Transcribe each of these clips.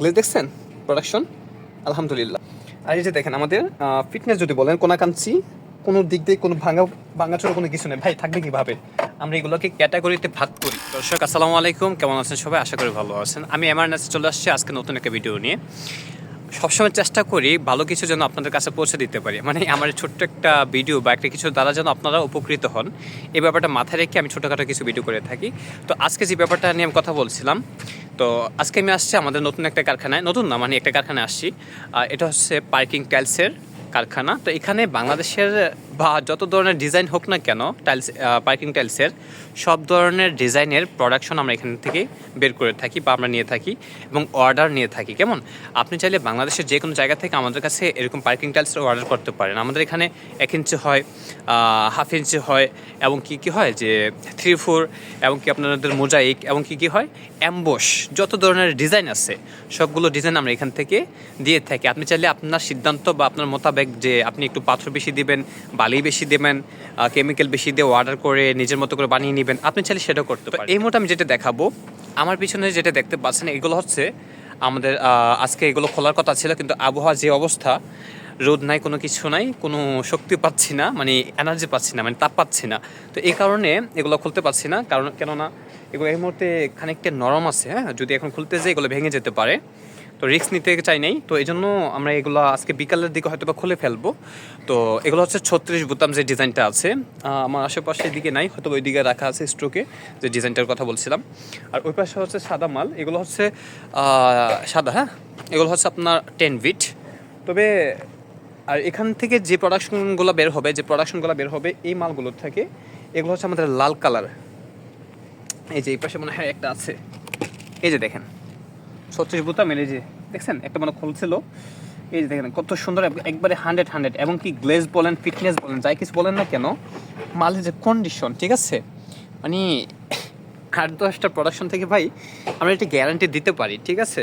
Glaze দেখছেন? Production আলহামদুলিল্লাহ। আর এই যে দেখেন, আমাদের ফিটনেস যদি বলেন, কোনাকাঞ্চি, কোনো দিক দিয়ে কোনো ভাঙা, ভাঙাচোরা কোনো কিছু নেই। ভাই, থাকবে কীভাবে? আমরা এগুলোকে ক্যাটাগরিতে ভাগ করি। দর্শক, আসসালামু আলাইকুম। কেমন আছেন সবাই? আশা করি ভালো আছেন। আমি এমআরএনএস চলে আসছি। আজকে নতুন একটা ভিডিও নিয়ে। সবসময় চেষ্টা করি ভালো কিছু যেন আপনাদের কাছে পৌঁছে দিতে পারি। মানে আমার ছোট্ট একটা ভিডিও বা একটা কিছু দ্বারা যেন আপনারা উপকৃত হন, এই ব্যাপারটা মাথায় রেখে আমি ছোটোখাটো কিছু ভিডিও করে থাকি। তো আজকে যে ব্যাপারটা নিয়ে আমি কথা বলছিলাম, তো আজকে আমি আসছি আমাদের নতুন একটা কারখানায়, নতুন না মানে একটা কারখানায় আসছি। এটা হচ্ছে পার্কিং টাইলসের কারখানা। তো এখানে বাংলাদেশের বা যত ধরনের ডিজাইন হোক না কেন টাইলস পার্কিং টাইলসের সব ধরনের ডিজাইনের প্রোডাকশন আমরা এখান থেকে বের করে থাকি বা আমরা নিয়ে থাকি এবং অর্ডার নিয়ে থাকি। কেমন? আপনি চাইলে বাংলাদেশের যে কোনো জায়গা থেকে আমাদের কাছে এরকম পার্কিং টাইলস অর্ডার করতে পারেন। আমাদের এখানে এক ইঞ্চি হয় হাফ ইঞ্চি হয়, এবং কি কি হয় যে থ্রি ফোর এবং কি আপনাদের মোজাইক এবং কি কি হয় অ্যাম্বোস যত ধরনের ডিজাইন আছে, সবগুলো ডিজাইন আমরা এখান থেকে দিয়ে থাকি। আপনি চাইলে আপনার সিদ্ধান্ত বা আপনার মোতাবেক যে, আপনি একটু পাথর বেশি দিবেন বালি বেশি দেবেন কেমিক্যাল বেশি দিয়ে অর্ডার করে নিজের মতো করে বানিয়ে নেবেন। আপনি চাইলে সেটাও করতে পারেন। এই মুহূর্তে আমি যেটা দেখাবো আমার পিছনে যেটা দেখতে পাচ্ছেন এগুলো হচ্ছে আমাদের আজকে এগুলো খোলার কথা ছিল কিন্তু আবহাওয়া যে অবস্থা রোদ নাই কোনো কিছু নাই কোনো শক্তি পাচ্ছি না মানে এনার্জি পাচ্ছি না মানে তাপ পাচ্ছি না। তো এই কারণে এগুলো খুলতে পারছি না কারণ কেননা এগুলো এই মুহূর্তে খানিকটা নরম আছে হ্যাঁ? যদি এখন খুলতে যাই এগুলো ভেঙে যেতে পারে। তো রিস্ক নিতে চাই নাই। তো এই জন্য আমরা এগুলো আজকে বিকালের দিকে হয়তো বা খুলে ফেলব। তো এগুলো হচ্ছে ছত্রিশ বোতাম যে ডিজাইনটা আছে। আমার আশেপাশে দিকে নাই হয়তো ওই দিকে রাখা আছে স্ট্রোকে যে ডিজাইনটার কথা বলছিলাম। আর ওই পাশে হচ্ছে সাদা মাল, এগুলো হচ্ছে সাদা হ্যাঁ? এগুলো হচ্ছে আপনার টেন বিট তবে, আর এখান থেকে যে প্রোডাকশনগুলো বের হবে, যে প্রোডাকশনগুলো বের হবে, এই মালগুলোর থেকে, এগুলো হচ্ছে আমাদের লাল কালার। এই যে এই পাশে মনে হয় একটা আছে। এই যে দেখেন। ছত্রিশ বোতাম এই যে, দেখছেন? একটা মানে খুলছিল এই যে দেখেন, কত সুন্দর একবারে হান্ড্রেড হান্ড্রেড এবং কি গ্লেজ বলেন ফিটনেস বলেন, যাই কিছু বলেন না কেন, মালের যে কন্ডিশন ঠিক আছে? মানে আট দশটা প্রোডাকশন থেকে ভাই, আমরা একটা গ্যারান্টি দিতে পারি, ঠিক আছে?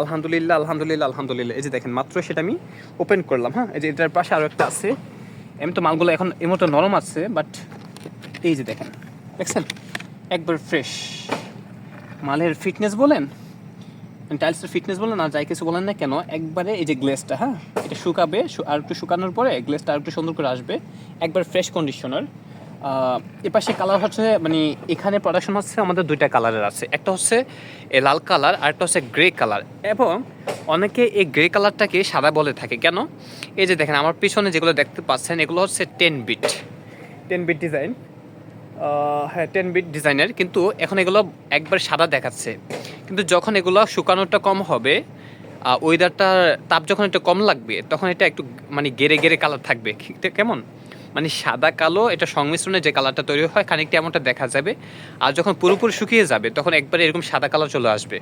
আলহামদুলিল্লাহ আলহামদুলিল্লাহ আলহামদুলিল্লাহ। এই যে দেখেন, মাত্র সেটা আমি ওপেন করলাম হ্যাঁ? এই যে এটার পাশে আরও একটা আছে। এমনি তো মালগুলো এখন এই মতো নরম আছে বাট এই যে দেখেন, দেখছেন? একবার ফ্রেশ মালের ফিটনেস বলেন টাইলসের ফিটনেস বলেন আর যাই কিছু বলেন না কেন, একবারে এই যে গ্লেসটা হ্যাঁ? এটা শুকাবে আর একটু শুকানোর পরে গ্লেসটা আর একটু সুন্দর করে আসবে। একবার ফ্রেশ কন্ডিশনার এপাশে কালার হচ্ছে মানে এখানে প্রোডাকশন হচ্ছে আমাদের দুইটা কালারের আছে। একটা হচ্ছে এ লাল কালার আর একটা হচ্ছে গ্রে কালার এবং অনেকে এই গ্রে কালারটাকে সাদা বলে থাকে। কেন? এই যে দেখেন, আমার পিছনে যেগুলো দেখতে পাচ্ছেন, এগুলো হচ্ছে ten bit ten bit design হ্যাঁ টেন বিট ডিজাইনের কিন্তু এখন এগুলো একবার সাদা দেখাচ্ছে। কিন্তু যখন এগুলো শুকানোটা কম হবে ওয়েদারটার তাপ যখন একটু কম লাগবে, তখন এটা একটু মানে গেরে গেরে কালার থাকবে। কেমন? মানে সাদা, কালো, এটা সংমিশ্রণে যে কালারটা তৈরি হয়, খানিকটা এমনটা দেখা যাবে। আর যখন পুরোপুরি শুকিয়ে যাবে, তখন একবারে এরকম সাদা কালার চলে আসবে।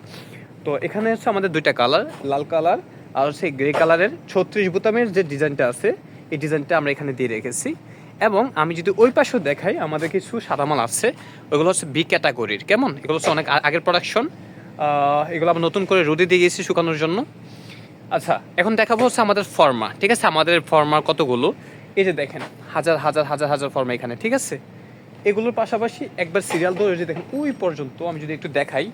তো এখানে হচ্ছে আমাদের দুইটা কালার লাল কালার আর হচ্ছে গ্রে কালারের ছত্রিশ বোতামের যে ডিজাইনটা আছে, এই ডিজাইনটা আমরা এখানে দিয়ে রেখেছি। এবং আমি যদি ওই পাশেও দেখাই, আমাদের কিছু সাদা মাল আছে, ওগুলো হচ্ছে বি ক্যাটাগরির কেমন? এগুলো হচ্ছে অনেক আগের প্রোডাকশন এগুলো আমরা নতুন করে রোদে দিয়ে গেছি শুকানোর জন্য। আচ্ছা এখন দেখাবো হচ্ছে আমাদের ফর্মা, ঠিক আছে? আমাদের ফর্মার কতগুলো? এই যে দেখেন, হাজার হাজার হাজার হাজার ফর্মা এখানে, ঠিক আছে? এগুলোর পাশাপাশি একবার সিরিয়াল ধরে যে দেখেন, ওই পর্যন্ত আমি যদি একটু দেখাই,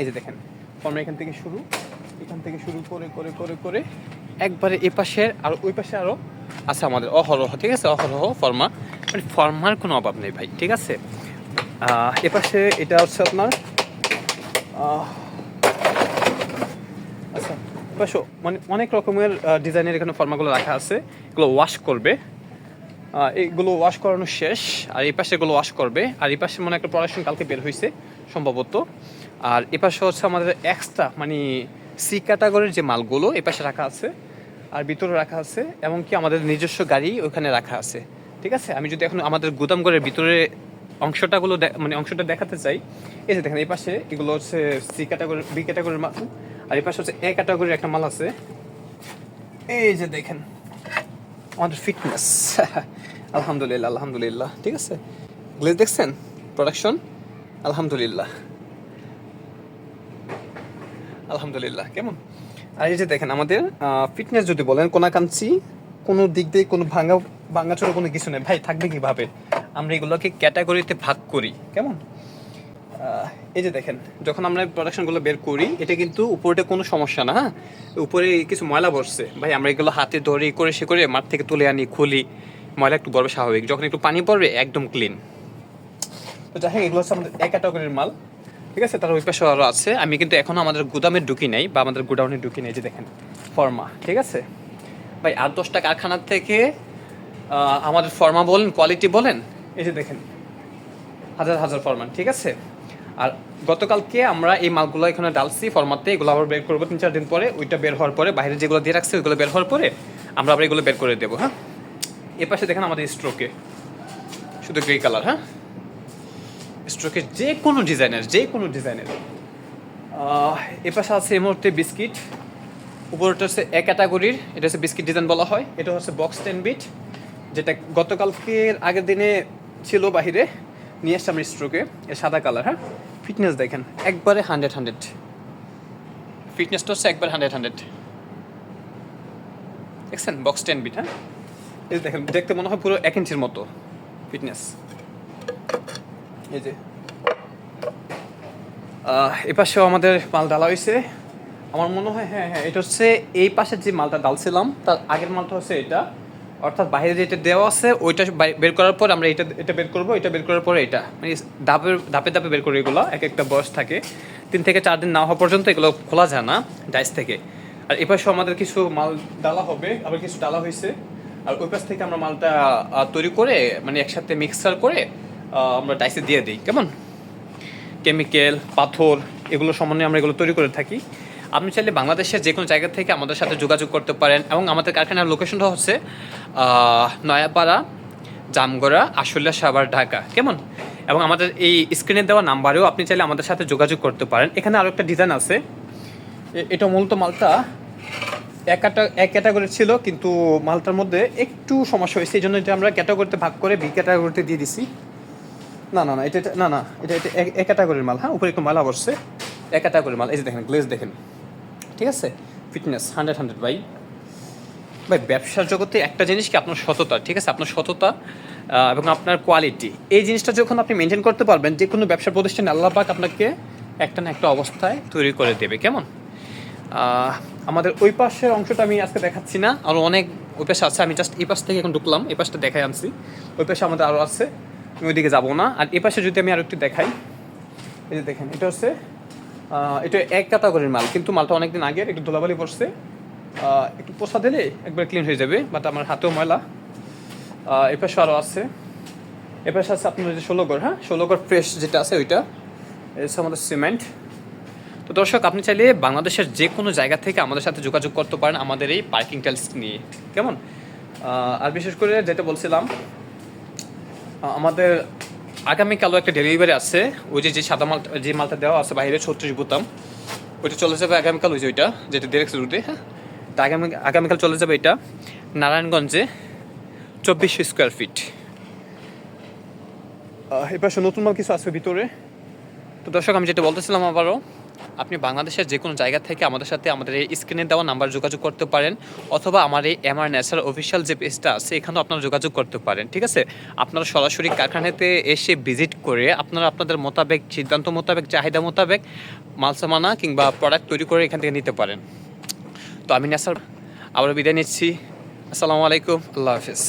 এই যে দেখেন, ফর্মা এখান থেকে শুরু, এখান থেকে শুরু করে করে করে করে, একবারে এ পাশে আর ওই পাশে আরও আছে আমাদের অহরহ, ঠিক আছে? অহরহ ফর্মা। মানে ফর্মার কোনো অভাব নেই ভাই, ঠিক আছে? এ পাশে এটা হচ্ছে আপনার আচ্ছা পাশে মানে অনেক রকমের ডিজাইনের এখানে ফর্মাগুলো রাখা আছে। এগুলো ওয়াশ করবে। এগুলো ওয়াশ করানো শেষ, আর এই পাশে এগুলো ওয়াশ করবে। আর এই পাশে মনে একটা প্রোডাকশন কালকে বের হয়েছে সম্ভবত। আর এ পাশে হচ্ছে আমাদের এক্সট্রা মানে সি ক্যাটাগরির যে মালগুলো, এ পাশে রাখা আছে। আর ভিতরে রাখা আছে, এমনকি আমাদের নিজস্ব গাড়ি ওখানে রাখা আছে। ঠিক আছে? আমি যদি এখন আমাদের গুদামঘরের ভিতরে অংশটাগুলো মানে অংশটা দেখাতে চাই এই যে দেখেন, এই পাশে এগুলো হচ্ছে সি ক্যাটাগরি বি ক্যাটাগরির মাল। আর এই পাশে হচ্ছে এ ক্যাটাগরির একটা মাল আছে। এই যে দেখেন, আমাদের ফিটনেস আলহামদুলিল্লাহ আলহামদুলিল্লাহ। ঠিক আছে? গ্লেজ দেখছেন? প্রোডাকশন আলহামদুলিল্লাহ। আলহামদুলিল্লাহ, কেমন? আর এই যে দেখেন, আমাদের ফিটনেস যদি বলেন, কোনাকাঞ্চি, কোনো দিক দিয়ে কোনো ভাঙা, ভাঙাচোরা কোনো কিছু নেই। ভাই, থাকবে কীভাবে? আমরা এগুলোকে ক্যাটাগরিতে ভাগ করি, কেমন? এই যে দেখেন, যখন আমরা প্রোডাকশনগুলো বের করি, এটা কিন্তু উপরে কোনো সমস্যা না হ্যাঁ? উপরে কিছু ময়লা বসছে। ভাই, আমরা এগুলো হাতে ধরে করে সে করে মাঠ থেকে তুলে আনি, খুলি। ময়লা একটু বড় স্বাভাবিক। যখন একটু পানি পড়বে, একদম ক্লিন তো যাই হোক, এগুলো হচ্ছে আমাদের এক ক্যাটাগরির মাল। ঠিক আছে? তার ওই পাশে আরও আছে। আমি কিন্তু এখনও আমাদের গুদামে ঢুকি নাই, বা আমাদের গোডাউনে ঢুকি নাই যে দেখেন, ফর্মা। ঠিক আছে? ভাই আট দশটা কারখানার থেকে আমাদের ফর্মা বলেন কোয়ালিটি বলেন, এই যে দেখেন, হাজার হাজার ফরমান। ঠিক আছে? আর গতকালকে আমরা এই মালগুলো এখানে ডালছি ফরমাতে এগুলো আবার বের করব তিন চার দিন পরে, ওইটা বের হওয়ার পরে, বাইরে যেগুলো দিয়ে রাখছি ওইগুলো বের হওয়ার পরে আমরা আবার এগুলো বের করে দেবো হ্যাঁ? এ পাশে দেখেন আমাদের স্ট্রোকে শুধু গ্রে কালার হ্যাঁ? স্ট্রোকের যে কোনো ডিজাইনের যে কোনো ডিজাইনের এ পাশে আছে এই মুহূর্তে বিস্কিট উপরটা হচ্ছে এক ক্যাটাগরির এটা হচ্ছে বিস্কিট ডিজাইন বলা হয়, এটা হচ্ছে বক্স টেন বিট যেটা গতকালকের আগের দিনে ছিল বাহিরে, নিয়ে আসছে আমরা স্ট্রোকে এর সাদা কালার হ্যাঁ? ফিটনেস দেখেন একবারে হান্ড্রেড হান্ড্রেড ফিটনেসটা হচ্ছে একবার হান্ড্রেড হান্ড্রেড দেখছেন? বক্স টেন বিট হ্যাঁ? এই দেখেন দেখতে মনে হয় পুরো এক ইঞ্চির মতো ফিটনেস এই যে। আহ, এ পাশেও আমাদের মাল ডালা হয়েছে আমার মনে হয় হ্যাঁ হ্যাঁ এটা হচ্ছে এই পাশে যে মালটা ডালছিলাম তার আগের মালটা হচ্ছে এটা। অর্থাৎ বাইরে যেটা দেওয়া আছে, ওইটা বের করার পর আমরা এটা এটা বের করব, এটা বের করার পর এটা। মানে ধাপে ধাপে ধাপে বের করি এগুলো, এক একটা বয়স থাকে। তিন থেকে চার দিন না হওয়া পর্যন্ত এগুলো খোলা যায় না, ডাইস থেকে। আর এ পাশেও আমাদের কিছু মাল ডালা হবে, আবার কিছু ডালা হয়েছে। আর ওই পাশ থেকে আমরা মালটা তৈরি করে মানে একসাথে মিক্সার করে আমরা ডাইসে দিয়ে দিই, কেমন? কেমিক্যাল, পাথর, এগুলো সম্বন্ধে আমরা এগুলো তৈরি করে থাকি। আপনি চাইলে বাংলাদেশের যে কোনো জায়গা থেকে আমাদের সাথে যোগাযোগ করতে পারেন এবং আমাদের কারখানার লোকেশনটা হচ্ছে নয়াপাড়া, জামগড়া, আশুলিয়া, সাভার, ঢাকা। কেমন? এবং আমাদের এই স্ক্রিনে দেওয়া নাম্বারেও আপনি চাইলে আমাদের সাথে যোগাযোগ করতে পারেন। এখানে আরও একটা ডিজাইন আছে। এটা মূলত মালটা এক এক ক্যাটাগরি ছিল, কিন্তু মালটার মধ্যে একটু সমস্যা হয়েছে। এই জন্য এটা আমরা ক্যাটাগরিতে ভাগ করে বি ক্যাটাগরিতে দিয়ে দিছি। না না না, এটা না না, এটা এটা এক- এক ক্যাটাগরির মাল হ্যাঁ? উপরে একটু মালা বসছে এক ক্যাটাগরির মাল, এই যে দেখেন গ্লেজ দেখেন। ঠিক আছে? ফিটনেস হান্ড্রেড হান্ড্রেড বাই ভাই, ব্যবসার জগতে একটা জিনিস কি আপনার সততা, ঠিক আছে? আপনার সততা এবং আপনার কোয়ালিটি এই জিনিসটা যখন আপনি মেনটেন করতে পারবেন, যে কোনো ব্যবসা প্রতিষ্ঠানে আল্লাহ পাক আপনাকে একটা না একটা অবস্থায় তৈরি করে দেবে। কেমন? আমাদের ওই পাশের অংশটা আমি আজকে দেখাচ্ছি না। আরও অনেক ওই পাশে আছে। আমি জাস্ট এই পাশ থেকে এখন ঢুকলাম, এই পাশটা দেখাই আনছি। ওই পাশে আমাদের আরও আছে। আমি ওইদিকে যাব না। আর এই পাশে যদি আমি আরও একটু দেখাই, এই যে দেখেন, এটা হচ্ছে এটা এক ক্যাটাগরির মাল, কিন্তু মালটা অনেকদিন আগের, একটু ধুলাবালি পড়ছে। একটু পোষা দিলে একবার ক্লিন হয়ে যাবে বাট আমার হাতেও ময়লা। আহ, এ পাশে আরও আছে। এ পাশে আছে আপনার যে ষোলো হ্যাঁ? ষোলো ফ্রেশ যেটা আছে ওইটা। হচ্ছে আমাদের সিমেন্ট তো দর্শক আপনি চাইলে বাংলাদেশের যে কোনো জায়গা থেকে আমাদের সাথে যোগাযোগ করতে পারেন আমাদের এই পার্কিং টাইলস নিয়ে। কেমন? আর বিশেষ করে যেটা বলছিলাম আমাদের আগামীকালও একটা ডেলিভারি আছে। ওই যে যে সাদা মাল যে মালটা দেওয়া আছে বাইরে ছত্রিশ বোতাম ওইটা চলে যাবে আগামীকাল ওই যে ওইটা যেটা ডিরেক্ট রুটে হ্যাঁ? তা আগামী আগামীকাল চলে যাবে এটা নারায়ণগঞ্জে চব্বিশশো স্কোয়ার ফিট। এবার নতুন মাল কিছু আছে ভিতরে? তো দর্শক আমি যেটা বলতেছিলাম আবারও আপনি বাংলাদেশের যে কোনো জায়গা থেকে আমাদের সাথে আমাদের এই স্ক্রিনে দেওয়া নাম্বার যোগাযোগ করতে পারেন অথবা আমার এই এমআর ন্যাচার অফিসিয়াল যে পেজটা আছে এখানেও আপনারা যোগাযোগ করতে পারেন ঠিক আছে? আপনারা সরাসরি কারখানাতে এসে ভিজিট করে আপনারা আপনাদের মোতাবেক সিদ্ধান্ত মোতাবেক চাহিদা মোতাবেক মালসামানা কিংবা প্রোডাক্ট তৈরি করে এখান থেকে নিতে পারেন। তো আমি নেসার আবার বিদায় নিচ্ছি। আসসালামু আলাইকুম আল্লাহ হাফিজ।